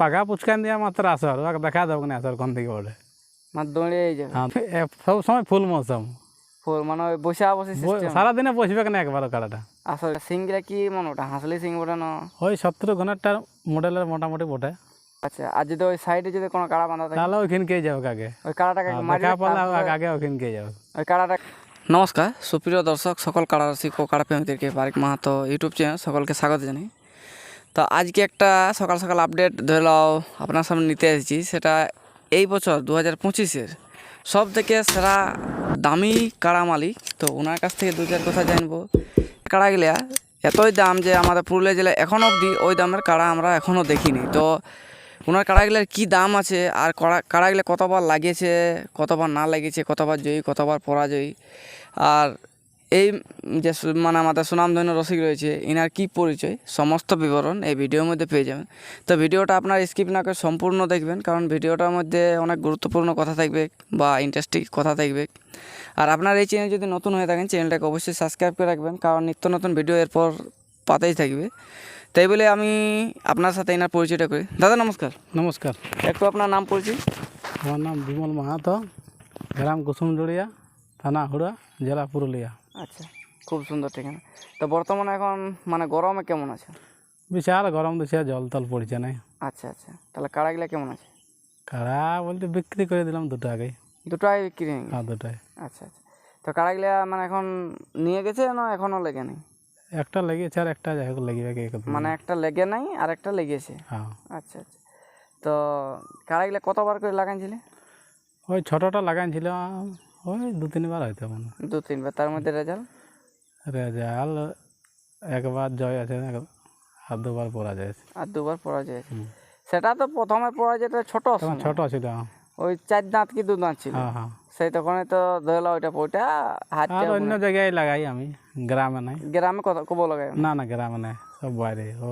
পাকা পুচকান দিয়া মাত্র আসর ওকে দেখা দেবো না আসর কোন দিকে ওঠে মানে দৌড়ে যাবে। হ্যাঁ সব সময় ফুল মৌসুম ফুল মানে বসে বসে সিস্টেম সারাদিনে বসবে কেন একবার কাড়াটা আসলে সিংরা কি মনে ওটা হাসলি সিং ওটা না? ওই সত্তর ঘণ্টার মডেলের মোটামুটি বটে আচ্ছা আর যদি ওই সাইডে যদি কোনো কাড়া বাঁধা থাকে? তাহলে ওইখানকেই যাবে আগে। ওই কাড়াটাকে মারি দেখা পারলে আগে- ওইখানকেই যাবে ওই কাড়াটা নমস্কার সুপ্রিয় দর্শক সকল কাড়া রসিক ও কাড়া প্রেমিকদেরকে বারিক মাহাতো ইউটিউব চ্যানেল সকলকে স্বাগত জানাই তো আজকে একটা সকাল সকাল আপডেট ধরে নাও আপনার সামনে নিতে এসেছি। সেটা এই বছর দু হাজার পঁচিশের সব থেকে সেরা দামি কাড়া মালিক। তো ওনার কাছ থেকে দু চার কথা জানব। কাড়াগুলা এতই দাম যে আমাদের পুরুলিয়া জেলায় এখন অবধি ওই দামের কাড়া আমরা এখনও দেখিনি। তো ওনার কাড়াগুলার কী দাম আছে আর কড়া কাড়াগুলো কতবার লাগিয়েছে, কতবার না লাগিয়েছে, কতবার জয়ী, কতবার পরাজয়ী? আর এই যে মানে আমাদের সুনামধন্য রসিক রয়েছে এনার কি পরিচয়? সমস্ত বিবরণ এই ভিডিওর মধ্যে পেয়ে যাবেন। তো ভিডিওটা আপনার স্কিপ না করে সম্পূর্ণ দেখবেন কারণ ভিডিওটার মধ্যে অনেক গুরুত্বপূর্ণ কথা থাকবে বা ইন্টারেস্টিং কথা থাকবে। আর আপনার এই চ্যানেল যদি নতুন হয়ে থাকেন চ্যানেলটাকে অবশ্যই সাবস্ক্রাইব করে রাখবেন কারণ নিত্য নতুন ভিডিও এরপর পাতেই থাকবে। তাই বলে আমি আপনার সাথে এনার পরিচয়টা করি। দাদা নমস্কার। নমস্কার। একটু আপনার নাম পরিচয়। আমার নাম বিমল মাহাতো গ্রাম কুসুমজড়িয়া থানা হুড়া জেলা পুরুলিয়া। আচ্ছা খুব সুন্দর ঠিকানা। তো বর্তমানে এখন মানে গরমে কেমন আছে? বিশাল গরম দিছে জল তল পড়ছে না। আচ্ছা আচ্ছা তাহলে কাড়াগুলা কেমন আছে? কাড়া বলতে বিক্রি করে দিলাম দুটো আগেই দুটাই বিক্রি হয়ে হ্যাঁ দুটাই। আচ্ছা আচ্ছা তো কাড়াগুলা মানে এখন নিয়ে গেছে না এখনও লেগে নেই? একটা লেগেছে আর একটা যাই হোক লেগে মানে একটা লেগে নাই আর একটা লেগেছে? হ্যাঁ। আচ্ছা আচ্ছা তো কাড়াগুলা কতবার করে লাগাইছিলে? ওই ছোটোটা লাগাইছিল ওই দু তিনবার হয়তো মনে দু তিনবার তার মধ্যে রেজাল্ট? রেজাল একবার জয় আছে আর দুবার পরাজয় আছে। আর দুবার পরাজয় আছে। সেটা তো প্রথমে পরাজয়টা ছোট। ছোট ছিল। ওই চার দাঁত কি দু দাঁত ছিল? হ্যাঁ হ্যাঁ। সেই তখনই তো ধরলো ওইটা ওইটা হাতটা আর অন্য জায়গায় লাগাই আমি গ্রামে নাই। গ্রামে কত কব লাগাই না না গ্রামে নাই সব বাইরে ও।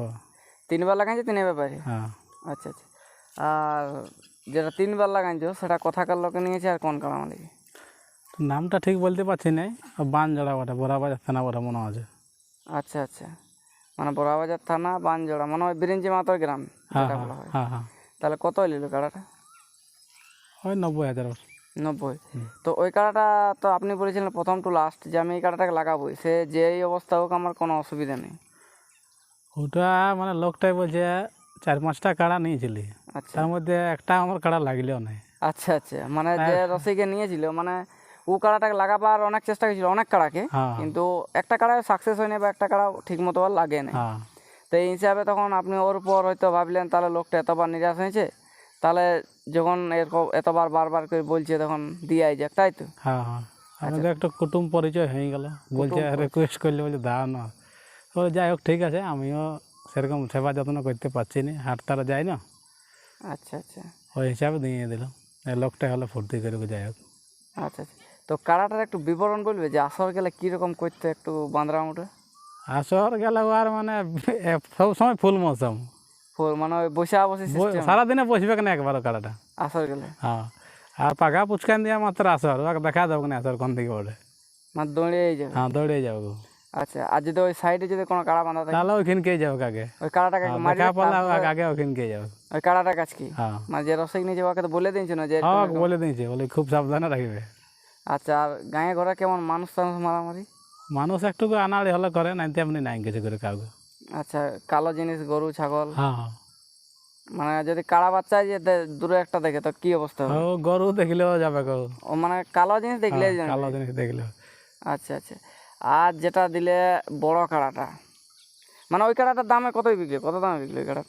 তিনবার লাগাইছে তিনবার পারে হ্যাঁ। আচ্ছা আচ্ছা। আর যেটা তিনবার লাগাইছো সেটা কথাকার লোকে নিয়েছে আর কোন কালা মালিক তো নামটা ঠিক বলতে পারছি না। বান জড়া বটে বড়াবাজার থানা বটে মনে আছে আচ্ছা আচ্ছা। মানে বড়াবাজার থানা বানজোড়া মানে ওই বিরিঞ্চি মাতর গ্রাম হ্যাঁ হ্যাঁ হয়। হ্যাঁ হ্যাঁ। তাহলে কত নিল কাড়াটা? ওই নব্বই হাজার নব্বই। তো ওই কাড়াটা তো আপনি বলেছিলেন প্রথম টু লাস্ট যে আমি এই কাড়াটাকে লাগাবোই সে যেই অবস্থা হোক আমার কোনো অসুবিধা নেই। ওটা মানে লোকটাই বলছে চার পাঁচটা কাড়া নিয়েছিলি। আচ্ছা। তার মধ্যে একটা আমার কাড়া লাগলেও নাই। আচ্ছা আচ্ছা। মানে যে রসিকে নিয়েছিল মানে ও কাড়াটাকে লাগাবার অনেক চেষ্টা করেছিল অনেক কাড়াকে। হ্যাঁ। কিন্তু একটা কাড়ায় সাকসেস হয়নি বা একটা কাড়া ঠিক মতো আর লাগে না হ্যাঁ। তো এই হিসাবে তখন আপনি ওর উপর হয়তো ভাবলেন তাহলে লোকটা এতবার নিরাশ হয়েছে তাহলে যখন এরকম এতবার বারবার করে বলছে তখন দিয়াই যাক তাই তো? হ্যাঁ হ্যাঁ। আমাদের একটা কুটুম পরিচয় হয়ে গেল। বলছে রিকোয়েস্ট করলে বলছে দাও না। তো যাই হোক ঠিক আছে আমিও সেরকম সেবা যত্ন করতে পারছি না হাট তারা যাই না। আচ্ছা আচ্ছা। ওই হিসাবে দিয়ে দিলাম। লোকটা হলে ফুর্তি করে যাই হোক। আচ্ছা আচ্ছা। তো কাড়াটার একটু বিবরণ বলবে যে আসর গেলে কীরকম করতে একটু বাঁদরা উঠে আসর গেলে আর মানে সব সময় ফুল মৌসুম। ফুল মানে ওই বসে বসে সারাদিনে বসবে কেন একবার কাড়াটা আসর গেলে? হ্যাঁ। আর পাকা পুচকান দিয়ে মাত্র আসর দেখা দেবো না আসর কোন দিকে ওঠে। মানে দৌড়িয়েই যাবে? হ্যাঁ দৌড়ে যাব আচ্ছা আর যদি ওই সাইডে যদি কোনো কাড়া বাঁধা থাকে? তাহলে ওইখানকেই যাব আগে ওই কাড়াটাকে মারি দেখা আগে- ওইখানকেই যাব। ওই কাড়াটা কাজ কি? হ্যাঁ। মানে যে রসিক নিয়েছে ওকে তো বলে না যে হ্যাঁ বলে দিয়েছে বলে খুব সাবধানে রাখবে। আচ্ছা আর গায়ে ঘরে কেমন? মানুষ টানুষ মারামারি? মানুষ একটু আনাড়ি হলে করে নাইতে এমনি নাই কিছু করে কাউকে। আচ্ছা কালো জিনিস গরু ছাগল? হ্যাঁ। হ্যাঁ মানে যদি কাড়া বাচ্চা যে দে- দূরে একটা দেখে তো কি অবস্থা হবে? ও গরু দেখলেও যাবে গরু। ও মানে কালো জিনিস দেখলে জানবে। কালো জিনিস দেখলেও আচ্ছা আচ্ছা। আর যেটা দিলে বড় কাড়াটা? মানে ওই কাড়াটার দামে কতই বিক্রি কত দামে বিক্রি ওই কাড়া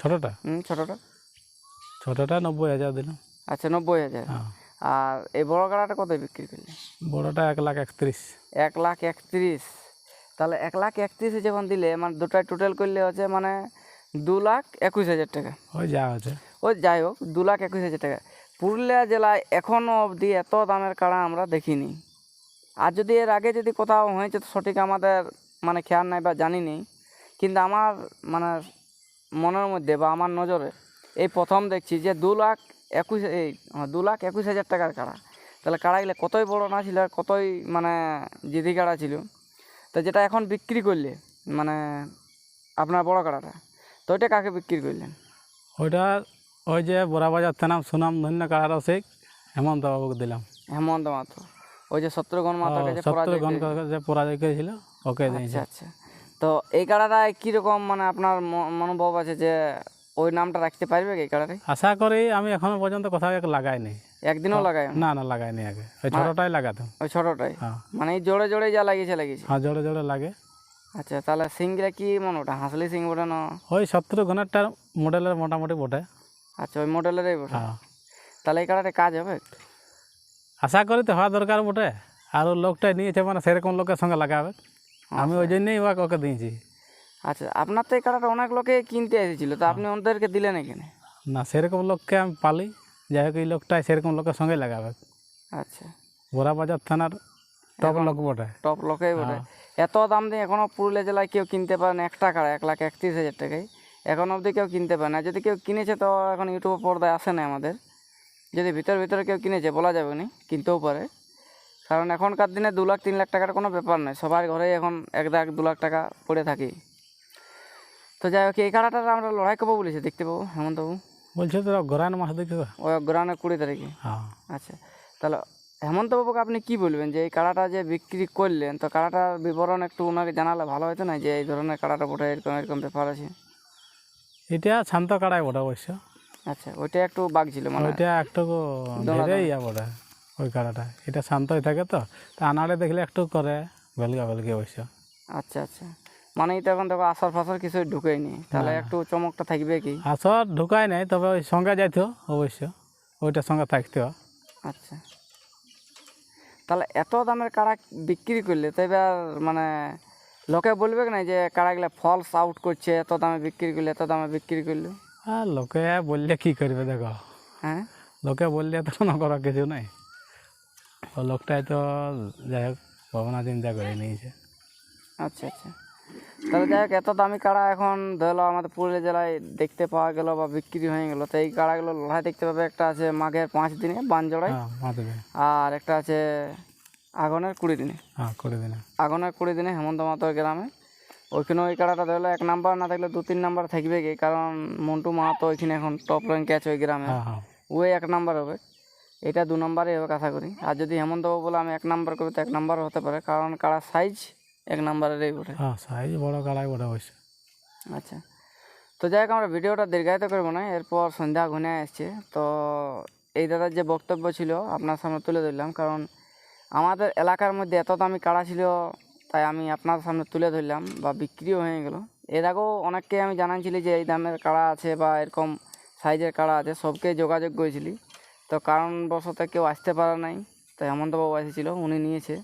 ছোটটা? হুম ছোটোটা? ছোটটা নব্বই হাজার দিলাম। আচ্ছা নব্বই হাজার। হ্যাঁ। আর এই বড় কাড়াটা কত বিক্রি করলে? বড়টা এক লাখ একত্রিশ। এক লাখ একত্রিশ। তাহলে এক লাখ একত্রিশে যখন দিলে মানে দুটাই টোটাল করলে হচ্ছে মানে দু লাখ একুশ হাজার টাকা। ওই যা আছে। ওই যাই হোক দু লাখ একুশ হাজার টাকা। পুরুলিয়া জেলায় এখনও অবধি এত দামের কাড়া আমরা দেখিনি। আর যদি এর আগে যদি কোথাও হয়েছে তো সঠিক আমাদের মানে খেয়াল নাই বা জানি নেই কিন্তু আমার মানে মনের মধ্যে বা আমার নজরে এই প্রথম দেখছি যে দু লাখ একুশ এই হ্যাঁ, দু লাখ একুশ হাজার টাকার কাড়া। তাহলে কাড়াগুলো কতই বড় না ছিল আর কতই মানে জিদি কাড়া ছিল? তো যেটা এখন বিক্রি করলে মানে আপনার বড় কাড়াটা তো ওইটা কাকে বিক্রি করলেন? ওইটা ওই যে বোরাবাজার থানাম সুনাম ধন্য কাড়া রসিক হেমন্ত বাবুকে দিলাম। হেমন্ত মাহাতো ওই যে শত্রুঘ্ন সত্তর পরাজয় যে পরাজয় করেছিল ওকে আচ্ছা আচ্ছা। তো এই কাড়াটায় কীরকম মানে আপনার মনোভাব আছে যে ওই নামটা রাখতে পারবে কি কাড়াটাই আশা করি আমি এখনও পর্যন্ত কোথাও এক লাগাইনি একদিনও লাগায় না না লাগাইনি আগে। ওই ছোটোটাই লাগাতাম। ওই ছোটোটাই? হ্যাঁ। মানে জোরে জোরে যা লাগিয়েছে লাগিয়েছে? হ্যাঁ জোরে জোরে লাগে। আচ্ছা তাহলে সিংগুলা কি মনে ওটা? হাঁসলি সিং ওটা না? ওই সত্তর ঘনেরটার মডেলের মোটামুটি বটে। আচ্ছা ওই মডেলেরই বটে। হ্যাঁ। তাহলে এই কাড়াটা কাজ হবে? আশা করি তো হওয়া দরকার বটে। আর ও লোকটা নিয়েছে মানে সেরকম লোকের সঙ্গে লাগাবে। আমি ওই জন্যই ওকে দিয়েছি। আচ্ছা আপনার তো এই কাড়াটা অনেক লোকে কিনতে এসেছিল তো আপনি ওদেরকে দিলেন এখানে? না সেরকম লোককে আমি পালি। যাই হোক এই লোকটা সেরকম লোকের সঙ্গে লাগাবে। আচ্ছা। বোরাবাজার থানার টপ লোক বটে। টপ লোকেই বটে। এত দাম দিয়ে এখনও পুরুলিয়া জেলায় কেউ কিনতে পারে না এক টাকা এক লাখ একত্রিশ হাজার টাকায়। এখন অবধি কেউ কিনতে পারে না। যদি কেউ কিনেছে তো এখন ইউটিউবে পর্দায় আসে না আমাদের। যদি ভিতর ভিতরে কেউ কিনেছে বলা যাবে না কিনতেও পারে। কারণ এখনকার দিনে দু লাখ তিন লাখ টাকার কোনো ব্যাপার নয়। সবার ঘরেই এখন এক লাখ দু লাখ টাকা পড়ে থাকি তো যাই হোক এই কাড়াটার আমরা লড়াই করব বলেছি দেখতে পাবো হেমন্তবাবু। বলছে তো ঘোরান মাস দেখতে ওই অগ্রহণের কুড়ি তারিখে? হ্যাঁ। আচ্ছা তাহলে হেমন্তবাবুকে আপনি কি বলবেন যে এই কাড়াটা যে বিক্রি করলেন তো কাড়াটার বিবরণ একটু ওনাকে জানালে ভালো হতো না যে এই ধরনের কাড়াটা বোটা এরকম এরকম ব্যাপার আছে? এটা শান্ত কাড়াই বটে অবশ্য। আচ্ছা ওইটা একটু বাঘ ছিল মানে। ওইটা একটু ইয়া বটে ওই কাড়াটা এটা শান্তই থাকে তো তা আনাড়ে দেখলে একটু করে বেলগা বেলগি অবশ্য। আচ্ছা আচ্ছা। মানে এটা এখন দেখো আসর ফাসর কিছু ঢুকেইনি তাহলে একটু চমকটা থাকবে কি? আসর ঢুকায় নাই তবে ওই সঙ্গে যাইতো অবশ্য ওইটার সঙ্গে থাকতো। আচ্ছা। তাহলে এত দামের কাড়া বিক্রি করলে তো এবার মানে লোকে বলবে না যে কাড়াগুলো ফলস আউট করছে এত দামে বিক্রি করলে এত দামে বিক্রি করলে? আর লোকে বললে কি করবে দেখো। হ্যাঁ? লোকে বললে তো কোনো করার কিছু নাই। লোকটাই তো যাই হোক ভাবনা চিন্তা করে নিয়েছে। আচ্ছা আচ্ছা। তাহলে যাই হোক এত দামি কাড়া এখন ধরো আমাদের পুরুলিয়া জেলায় দেখতে পাওয়া গেল বা বিক্রি হয়ে গেল। তো এই কাড়াগুলো লড়াই দেখতে পাবে একটা আছে মাঘের পাঁচ দিনে বানজড়াই হ্যাঁ আর একটা আছে আগুনের কুড়ি দিনে। হ্যাঁ করে দিনে। আগুনের কুড়ি দিনে হেমন্ত মাতর গ্রামে। ওইখানে ওই কাড়াটা ধরলো এক নাম্বার না থাকলে দু তিন নাম্বার থাকবে কি? কারণ মন্টু মাহাতো ওইখানে এখন টপ র্যাঙ্কে আছে ওই গ্রামে। হ্যাঁ ওই এক নাম্বার হবে। এটা দু নম্বরে হবে আশা করি আর যদি হেমন্ত বাবু বলে আমি এক নাম্বার করব তো এক নাম্বার হতে পারে। কারণ কাড়ার সাইজ এক নাম্বারেরই ওঠে হ্যাঁ সাইজ বড় কাড়াই বটে অবশ্য আচ্ছা। তো যাই হোক আমরা ভিডিওটা দীর্ঘায়িত করব না এরপর সন্ধ্যা ঘুনে আসছে। তো এই দাদার যে বক্তব্য ছিল আপনার সামনে তুলে ধরলাম কারণ আমাদের এলাকার মধ্যে এত দামি কাড়া ছিল তাই আমি আপনার সামনে তুলে ধরলাম বা বিক্রিও হয়ে গেল। এর আগেও অনেককে আমি জানাচ্ছিলি যে এই দামের কাড়া আছে বা এরকম সাইজের কাড়া আছে সবকে যোগাযোগ করেছিলি। তো কারণবশত কেউ আসতে পারে নাই তো হেমন্তবাবু এসেছিল উনি নিয়েছে।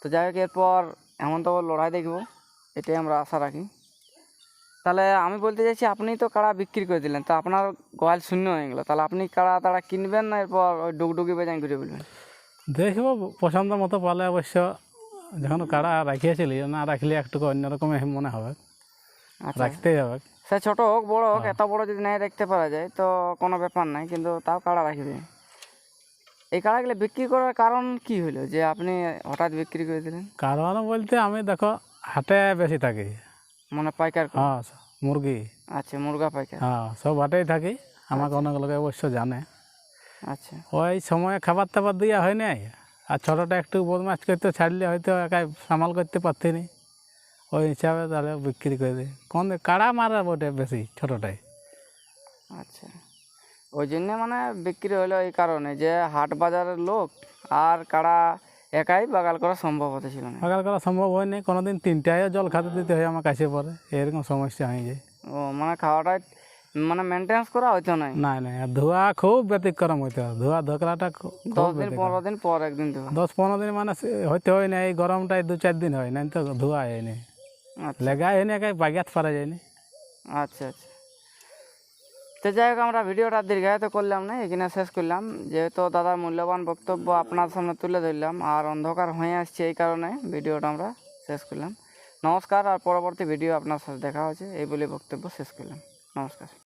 তো যাই হোক এরপর হেমন্তবাবুর লড়াই দেখব এটাই আমরা আশা রাখি। তাহলে আমি বলতে চাইছি আপনি তো কাড়া বিক্রি করে দিলেন তো আপনার গোয়াল শূন্য হয়ে গেলো তাহলে আপনি কাড়া তাড়া কিনবেন না এরপর ওই ডুগডুগি বেজান ঘুরে বলবেন? দেখব পছন্দ মতো পালে অবশ্য যখন কাড়া রাখিয়েছিলি না রাখলে একটু অন্যরকম মনে হবে। আচ্ছা। রাখতেই হবে। সে ছোট হোক বড় হোক এত বড় যদি নাই রাখতে পারা যায় তো কোনো ব্যাপার নাই কিন্তু তাও কাড়া রাখবে। এই কাড়াগুলো বিক্রি করার কারণ কি হলো যে আপনি হঠাৎ বিক্রি করে দিলেন? কারণ বলতে আমি দেখো হাটে বেশি থাকি। মানে পাইকার করে? হ্যাঁ মুরগি। আচ্ছা মুরগা পাইকার। হ্যাঁ সব হাটেই থাকি। আমাকে অনেক লোকে অবশ্য জানে। আচ্ছা। ওই সময় খাবার টাবার দেওয়া হয় নাই। আর ছোটোটা একটু বদমাস করতে ছাড়লে হয়তো একাই সামাল করতে পারতি নি ওই হিসাবে তাহলে বিক্রি করে দিই। কোন কাড়া মারা বটে বেশি ছোটোটাই। আচ্ছা। ওই জন্য মানে বিক্রি হলো এই কারণে যে হাট বাজারের লোক আর কারা একাই বাগাল করা সম্ভব হতে ছিল না। সকাল করা সম্ভব হয়নি কোনোদিন তিনটায় জল খাতে দিতে হয় আমার কাছে পরে এরকম সমস্যা হয়ে যায়। ও মানে খাওয়াটা মানে মেনটেন্স করা হইতো না না না ধোয়া খুব ব্যতিক্রম হইতে হয় ধোয়া ধোকরাটা খু- দশ দিন পনেরো দিন পর একদিন দেবো দশ পনেরো দিন মানে হইতে হয় না এই গরমটাই দু চার দিন হয় না তো ধোয়া হয়নি। আচ্ছা। লেগা হয়নি একাই বাগাত পারা যায়নি। আচ্ছা আচ্ছা। তো যাই হোক আমরা ভিডিওটা দীর্ঘায়িত করলাম না, এখানে শেষ করলাম। যেহেতু দাদার মূল্যবান বক্তব্য আপনার সামনে তুলে ধরলাম, আর অন্ধকার হয়ে আসছে এই কারণে ভিডিওটা আমরা শেষ করলাম। নমস্কার, আর পরবর্তী ভিডিও আপনার সাথে দেখা হচ্ছে। এই বলে বক্তব্য শেষ করলাম। নমস্কার।